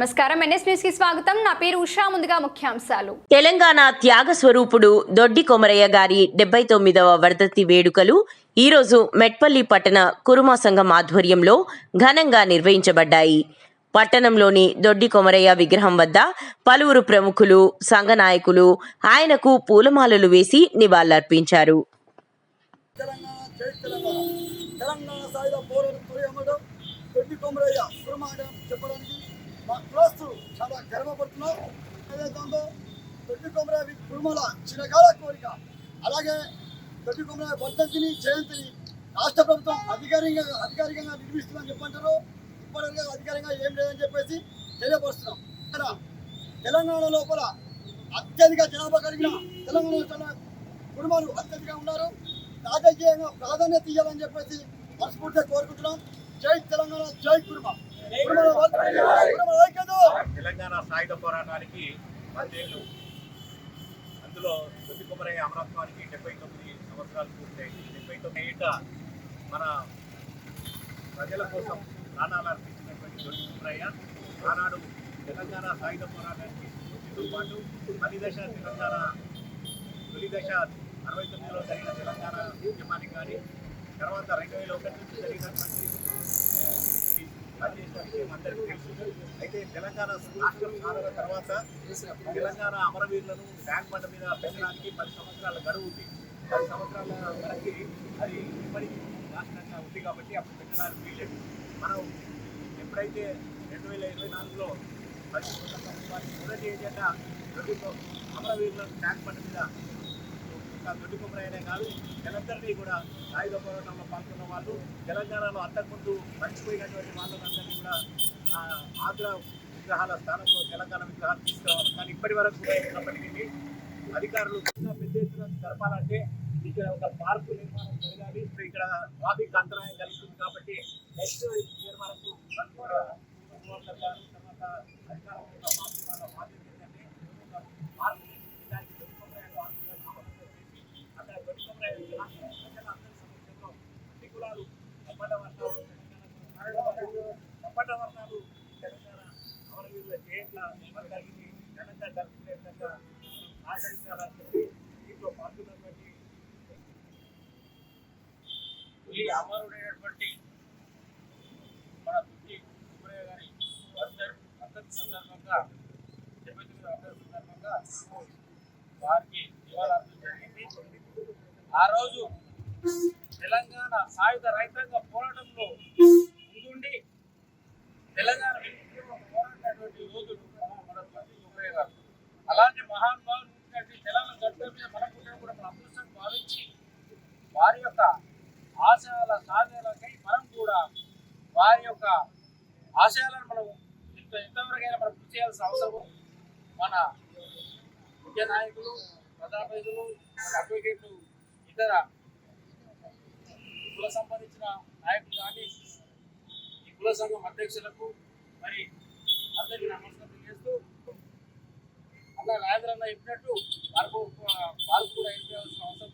నమస్కారం. ఎన్ఎస్ న్యూస్కి స్వాగతం. నా పేరు ఉషా. ముందుగా ముఖ్యాంశాలు. తెలంగాణ త్యాగ స్వరూపుడు దొడ్డి కొమరయ్య గారి డెబ్బై తొమ్మిదవ వర్ధంతి వేడుకలు ఈరోజు మెట్పల్లి పట్టణ కురుమా సంఘం ఆధ్వర్యంలో ఘనంగా నిర్వహించబడ్డాయి. పట్టణంలోని దొడ్డి కొమరయ్య విగ్రహం వద్ద పలువురు ప్రముఖులు సంఘ నాయకులు ఆయనకు పూలమాలలు వేసి నివాళులర్పించారు. తెలంగాణ సాయుధ పోరాట దొడ్డి కొమరయ్య చెప్పడానికి మా క్లాస్తులు చాలా గర్వపడుతున్నాం. ఏదైతే దొడ్డి కొమరా కురుమల చిరకాల కోరిక. అలాగే దొడ్డి కొమరా వర్ధంతిని జయంతిని రాష్ట్ర ప్రభుత్వం అధికారికంగా అధికారికంగా నిర్మిస్తుందని చెప్పంటారు. ఇప్పటివరకు అధికారికంగా ఏం లేదని చెప్పేసి తెలియపరుస్తున్నాం. తెలంగాణ లోపల అత్యధిక జనాభా కలిగిన తెలంగాణ చాలా కుటుంబాలు అత్యధికంగా ఉన్నారు. రాజకీయంగా ప్రాధాన్యత ఇవ్వాలని చెప్పేసి మనస్ఫూర్తిగా కోరుకుంటున్నాం. జై తెలంగాణ జై కుటుంబం తెలంగాణ సాయుధ పోరాటానికి పదేళ్ళు. అందులో బుద్ధి కుమరయ్య అమరత్వానికి డెబ్బై తొమ్మిది సంవత్సరాలు పూర్తయింది. డెబ్బై తొమ్మిది ఏట మన ప్రజల కోసం ప్రాణాలు అర్పించినటువంటి దొడ్డి కుమరయ్య ఆనాడు తెలంగాణ సాయుధ పోరాటానికి స్ఫూర్తితో పాటు తొలిదశ తెలంగాణ తొలి దశ అరవై తొమ్మిదిలో జరిగిన తెలంగాణ ఉద్యమానికి కానీ తర్వాత రెండు వేల ఒకటి నుంచి జరిగినటువంటి పనిచేసిన విషయం అందరికీ తెలుసు అయితే తెలంగాణ రాష్ట్రం సాధన తర్వాత తెలంగాణ అమరవీరులను ట్యాంక్ బండ మీద పెట్టడానికి పది సంవత్సరాల గడువు ఉంది. పది సంవత్సరాల వరకు అది ఇప్పటికీ రాష్ట్రంగా ఉంది కాబట్టి అప్పుడు పెట్టడానికి వీలేదు మనం ఎప్పుడైతే రెండు వేల ఇరవై నాలుగులో మొదటి ఏజెండా ప్రభుత్వం అమరవీరులను ట్యాంక్ బండ మీద ఇంకా దొడ్డి కొమరయ్యనే కాదు వీళ్ళందరినీ కూడా ఆయుధ పోరాటంలో పాల్గొన్న వాళ్ళు తెలంగాణలో అంతకుముందు మర్చిపోయినటువంటి వాళ్ళందరినీ కూడా ఆగ్ర విగ్రహాల స్థానంలో తెలంగాణ విగ్రహాలు తీసుకురావాలి. కానీ ఇప్పటి వరకు కూడా ఉన్నప్పటికీ అధికారులు పెద్ద ఎత్తున జరపాలంటే ఇక్కడ ఒక పార్కు నిర్మాణం జరగాలి. ఇక్కడ ట్రాఫిక్ అంతరాయం కలుగుతుంది కాబట్టి నెక్స్ట్ ఇయర్ వరకు కూడా తర్వాత అధికారులు కూడా పార్టీ వాళ్ళ బాధ్యత ఏంటంటే ఒక పార్కు నిర్మించడానికి దొడ్డి కొమరయ్యలో ఆంధ్రప్రదేశ్ ఆమోదం చేసి అక్కడ దొడ్డి కొమరయ్య విగ్రహాన్ని ప్రజలందరి సమక్షంలో అన్ని కులాలు కప్పట వర్ణాలు తెలంగాణ కప్పట వర్ణాలు తెలంగాణ అమరవీరుల జయంట్ల విధంగా ఆచరించాలని చెప్పి దీంట్లో పాల్గొన్నటువంటి ఈ అమరుడైనటువంటి మన దుడ్డి గారి వర్ధన్ సందర్భంగా డెబ్బై తొమ్మిది సందర్భంగా వారికి జరిగింది. ఆ రోజు తెలంగాణ సాయుధ రైతాంగ పోరాటంలో ముందుండి తెలంగాణ విముక్తిలో పోరాడినటువంటి రోజులు మన దుడ్డి సుబ్రయ్య గారు అలాంటి మహానుభావులు ఉన్నటువంటి తెలంగాణ గడ్డ మీద మన పుట్టిన కూడా మన అదృష్టం భావించి వారి యొక్క ఆశయాల సాధనలకై మనం కూడా వారి యొక్క ఆశయాలను మనం ఇంత ఎంతవరకైనా మనం కృషి చేయాల్సిన అవసరం మన ముఖ్య నాయకులు ప్రజాప్రతినిధులు మన అడ్వకేట్లు ఇతర కుల సంబంధించిన నాయకులు కానీ ఈ కుల సంఘం అధ్యక్షులకు మరి అందరికీ నమస్కారం చేస్తూ రాజేంద్ర అన్న చెప్పినట్టు వారికి వారికి కూడా అయిపోయాల్సిన అవసరం